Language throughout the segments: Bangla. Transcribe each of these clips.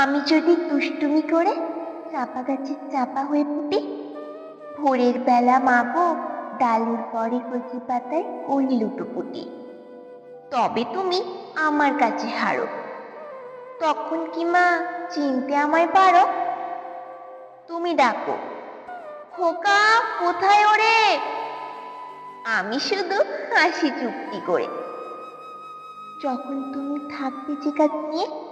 আমি যদি দুষ্টুমি করে চাপা গাছের চাপা হয়ে ফুটি, ভোরের বেলা মাগো, ডালুর পরে কচি পাতায় ওই লুটোপুটি তবে তুমি আমার কাছে হারো। তখন কি মা চিনতে আমায় পারো? তুমি ডাকো, খোকা কোথায় ওরে? আমি শুধু হাসি চুক্তি করে। যখন তুমি থাকবে যে কাজ নিয়ে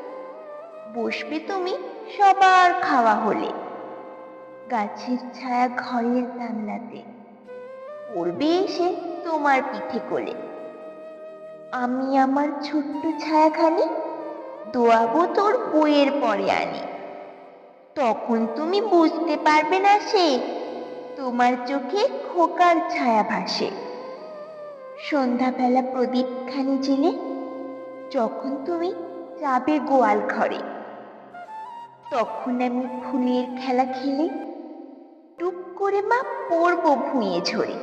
বসবে তুমি সবার খাওয়া হলে। গাছের ছায়া ঘরের জানলাতে পড়বে এসে তোমার পিঠে কোলে। আমি আমার ছোট্ট ছায়াখানি দোয়াবো তোর বইয়ের পরে আনি। তখন তুমি বুঝতে পারবে না সে তোমার চোখে খোকার ছায়া ভাসে। সন্ধ্যাবেলা প্রদীপখানি জেলে যখন তুমি যাবে গোয়াল ঘরে। তখন আমি ফুলের খেলা খেলে টুক করে মা পড়ব ভুঁয়ে ঝরে।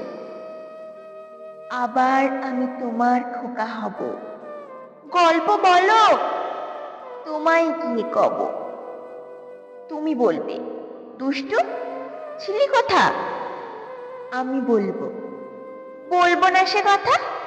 আবার আমি তোমার খোকা হব। গল্প বলো, তোমায় গিয়ে কব। তুমি বলবে, দুষ্টু, ছিলি কথা? আমি বলব বলব না সে কথা?